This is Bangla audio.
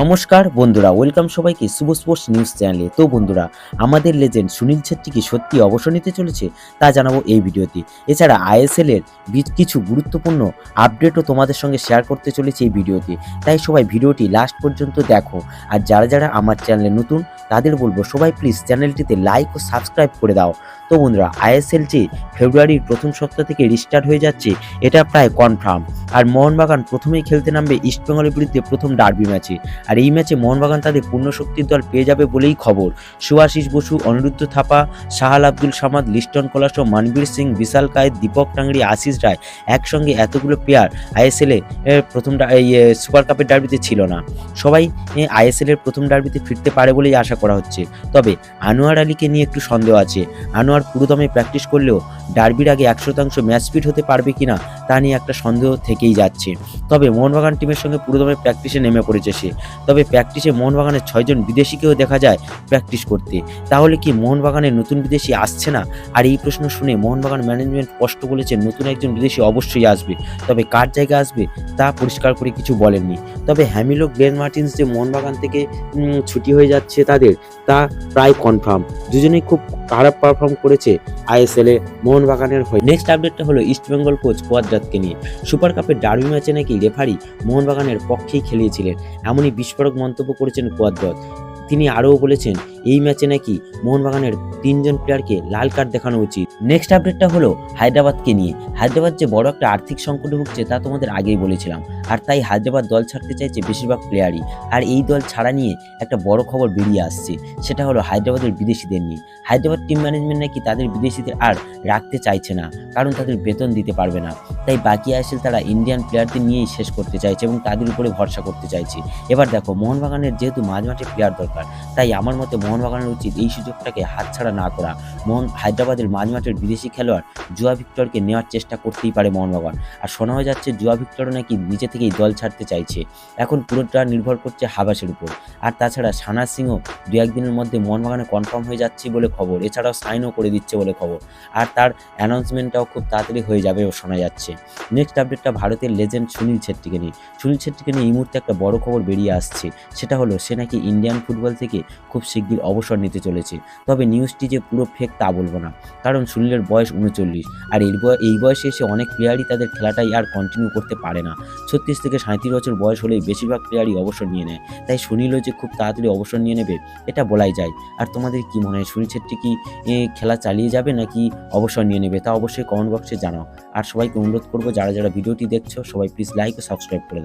নমস্কার বন্ধুরা, ওয়েলকাম সবাইকে শুভ স্পোর্টস নিউজ চ্যানেলে। তো বন্ধুরা, আমাদের লেজেন্ড সুনীল ছেত্রী কি সত্যি অবসর নিতে চলেছে, তা জানাব এই ভিডিওতে। এছাড়া আইএসএল এর কিছু গুরুত্বপূর্ণ আপডেটও তোমাদের সঙ্গে শেয়ার করতে চলেছে এই ভিডিওতে। তাই সবাই ভিডিওটি লাস্ট পর্যন্ত দেখো। আর যারা যারা আমার চ্যানেলে নতুন তাদের বলব, সবাই প্লিজ চ্যানেলটিতে লাইক ও সাবস্ক্রাইব করে দাও। তো বন্ধুরা আইএসএল যে ফেব্রুয়ারির প্রথম সপ্তাহ থেকে রিস্টার্ট হয়ে যাচ্ছে, এটা প্রায় কনফার্ম আর মোহনবাগান প্রথমেই খেলতে নামবে ইস্টবেঙ্গলের বিরুদ্ধে প্রথম ডার্বি ম্যাচে আর এই ম্যাচে মোহনবাগান তাদের পূর্ণ শক্তির দল পেয়ে যাবে বলেই খবর। সুভাশিস বসু, অনিরুদ্ধ থাপা, শাহাল আব্দুল সামাদ, লিস্টন কলাস মানবীর সিং, বিশাল কায়েত দীপক টাংরি, আশিস রায় একসঙ্গে এতগুলো প্লেয়ার আইএসএল প্রথম সুপার কাপের ডার্বিতে ছিল না। সবাই আইএসএল এর প্রথম ডার্বিতে ফিরতে পারে বলেই আশা করা হচ্ছে। তবে আনোয়ার আলীকে নিয়ে একটু সন্দেহ আছে। আনোয়ার পুরোদমে প্র্যাকটিস করলেও ডার্বির আগে এক শতাংশ ম্যাচ ফিট হতে পারবে কিনা তা নিয়ে একটা সন্দেহ থেকেই যাচ্ছে। তবে মোহনবাগান টিমের সঙ্গে পুরোদমে প্র্যাকটিসে নেমে পড়েছে সে। তবে প্র্যাকটিসে মোহনবাগানের ছয়জন বিদেশিকেও দেখা যায় প্র্যাকটিস করতে। তাহলে কি মোহনবাগানের নতুন বিদেশি আসছে না? আর এই প্রশ্ন শুনে মোহনবাগান ম্যানেজমেন্ট স্পষ্ট বলেছে, নতুন একজন বিদেশি অবশ্যই আসবে। তবে কার জায়গা আসবে তা পরিষ্কার করে কিছু বলেননি। তবে হ্যামিলো গ্লেন মার্টিন্স যে মোহনবাগান থেকে ছুটি হয়ে যাচ্ছে তাদের, তা প্রায় কনফার্ম দুজনেই খুব খারাপ পারফর্ম করেছে আইএসএল মোহনবাগানের হয়ে। নেক্সট আপডেটটা হলো ইস্টবেঙ্গল কোচ কোয়াদ্রাতকে নিয়ে। সুপার কাপের ডার্বি ম্যাচে নাকি রেফারি মোহনবাগানের পক্ষেই খেলিয়েছিলেন। এমনই বিস্ফোরক মন্তব্য করেছেন কোয়াদ্রাত। তিনি আরও বলেছেন, এই ম্যাচে নাকি মোহনবাগানের তিনজন প্লেয়ারকে লাল কার্ড দেখানো উচিত। নেক্সট আপডেটটা হলো হায়দ্রাবাদকে নিয়ে। হায়দ্রাবাদ যে বড় একটা আর্থিক সংকটে ভুগছে তা তোমাদের আগেই বলেছিলাম। আর তাই হায়দ্রাবাদ দল ছাড়তে চাইছে বেশিরভাগ প্লেয়ারই আর এই দল ছাড়া নিয়ে একটা বড় খবর বেরিয়ে আসছে, সেটা হলো হায়দ্রাবাদের বিদেশিদের নিয়ে। হায়দ্রাবাদ টিম ম্যানেজমেন্ট নাকি তাদের বিদেশিদের আর রাখতে চাইছে না, কারণ তাদের বেতন দিতে পারবে না। তাই বাকি আইসেল তারা ইন্ডিয়ান প্লেয়ারদের নিয়েই শেষ করতে চাইছে এবং তাদের উপরে ভরসা করতে চাইছে। এবার দেখো, মোহনবাগানের যেহেতু মাঝ মাঠে প্লেয়ার দরকার, তাই আমার মতে মোহনবাগানের উচিত এই সুযোগটাকে হাতছাড়া না করা। মোহন, হায়দ্রাবাদের মাঝ মাঠের বিদেশি খেলোয়াড় জুয়া ভিক্টরকে নেওয়ার চেষ্টা করতেই পারে মোহনবাগান। আর শোনা হয়ে যাচ্ছে জুয়া ভিক্টরও নাকি নিজে থেকেই দল ছাড়তে চাইছে। এখন পুরোটা নির্ভর করছে হাবাসের উপর। আর তাছাড়া সানা সিংও দু একদিনের মধ্যে মোহনবাগানে কনফার্ম হয়ে যাচ্ছে বলে খবর। এছাড়াও সাইনও করে দিচ্ছে বলে খবর। আর তার অ্যানাউন্সমেন্টটাও খুব তাড়াতাড়ি হয়ে যাবে শোনা যাচ্ছে। নেক্সট আপডেটটা ভারতের লেজেন্ড সুনীল ছেত্রীকে নিয়ে। সুনীল ছেত্রীকে নিয়ে এই মুহূর্তে একটা বড় খবর বেরিয়ে আসছে। সেটা হলো, সে নাকি ইন্ডিয়ান ফুটবল থেকে খুব শিগগির অবসর নিতে চলেছে। তবে নিউজটি যে পুরো ফেক তা বলব না। কারণ সুনীলের বয়স উনচল্লিশ। আর এই বয়- এই বয়সে এসে অনেক প্লেয়ারই তাদের খেলাটাই আর কন্টিনিউ করতে পারে না। ছত্রিশ থেকে সাঁত্রিশ বছর বয়স হলেই বেশিরভাগ প্লেয়ারই অবসর নিয়ে নেয়। তাই সুনীলও যে খুব তাড়াতাড়ি অবসর নিয়ে নেবে, এটা বলাই যায়। আর তোমাদের কি মনে হয়, সুনীল ছেত্রী কি খেলা চালিয়ে যাবে নাকি অবসর নিয়ে নেবে? তা অবশ্যই কমেন্ট বক্সে জানাও। আর সবাইকে অনুরোধ করব, যারা যারা ভিডিওটি দেখছ, সবাই প্লিজ লাইক ও সাবস্ক্রাইব করে